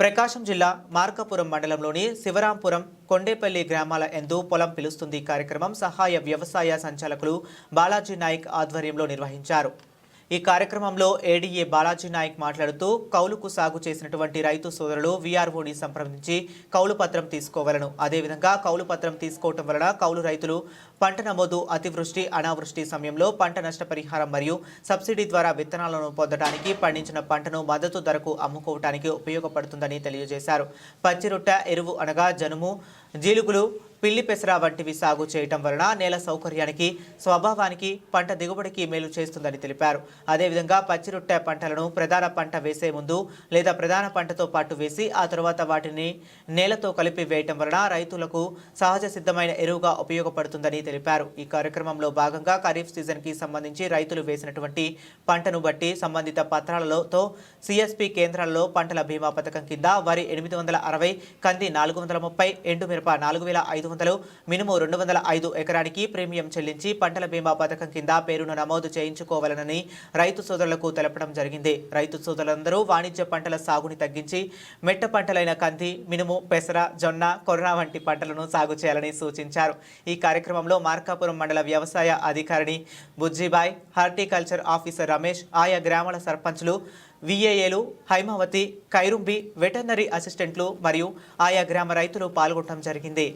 ప్రకాశం జిల్లా మార్కాపురం మండలంలోని శివరాంపురం కొండేపల్లి గ్రామాల ఎందు పొలం పిలుస్తుంది కార్యక్రమం సహాయ వ్యవసాయ సంచాలకులు బాలాజీ నాయక్ ఆధ్వర్యంలో నిర్వహించారు. ఈ కార్యక్రమంలో ఏడీఏ బాలాజీ నాయక్ మాట్లాడుతూ కౌలుకు సాగు చేసినటువంటి రైతు సోదరులు వీఆర్ఓని సంప్రదించి కౌలు పత్రం తీసుకోవాలను. అదేవిధంగా కౌలు పత్రం తీసుకోవటం వలన కౌలు రైతులు పంట నమోదు అతివృష్టి అనావృష్టి సమయంలో పంట నష్టపరిహారం మరియు సబ్సిడీ ద్వారా విత్తనాలను పొందడానికి పండించిన పంటను మద్దతు ధరకు అమ్ముకోవటానికి ఉపయోగపడుతుందని తెలియజేశారు. పచ్చిరొట్ట ఎరువు అనగా జనుము జీలుగులు పిల్లి పెసర వంటివి సాగు చేయటం వలన నేల సౌకర్యానికి స్వభావానికి పంట దిగుబడికి మేలు చేస్తుందని తెలిపారు. అదేవిధంగా పచ్చిరొట్టె పంటలను ప్రధాన పంట వేసే ముందు లేదా ప్రధాన పంటతో పాటు వేసి ఆ తర్వాత వాటిని నేలతో కలిపి వేయటం వలన రైతులకు సహజ సిద్ధమైన ఎరువుగా ఉపయోగపడుతుందని తెలిపారు. ఈ కార్యక్రమంలో భాగంగా ఖరీఫ్ సీజన్కి సంబంధించి రైతులు వేసినటువంటి పంటను బట్టి సంబంధిత పత్రాలతో సిఎస్పి కేంద్రాల్లో పంటల బీమా పథకం కింద వరి ఎనిమిది వందల అరవై కంది నాలుగు వందల ముప్పై ఎండు మిరప నాలుగు వేల ఐదు వందలు మినుము రెండు వందల ఐదు ఎకరానికి ప్రీమియం చెల్లించి పంటల బీమా పథకం కింద పేరును నమోదు చేయించుకోవాలనని రైతు సోదరులకు తెలపడం జరిగింది. రైతు సోదరులందరూ వాణిజ్య పంటల సాగుని తగ్గించి మెట్ట పంటలైన కంది మినుము పెసర జొన్న కొర్ర వంటి పంటలను సాగు చేయాలని సూచించారు. ఈ కార్యక్రమంలో మార్కాపురం మండల వ్యవసాయ అధికారిని బుజ్జిబాయ్ హార్టికల్చర్ ఆఫీసర్ రమేష్ ఆయా గ్రామాల సర్పంచ్లు విఏఏలు హైమావతి కైరుంబి వెటర్నరీ అసిస్టెంట్లు మరియు ఆయా గ్రామ రైతులు పాల్గొనడం జరిగింది.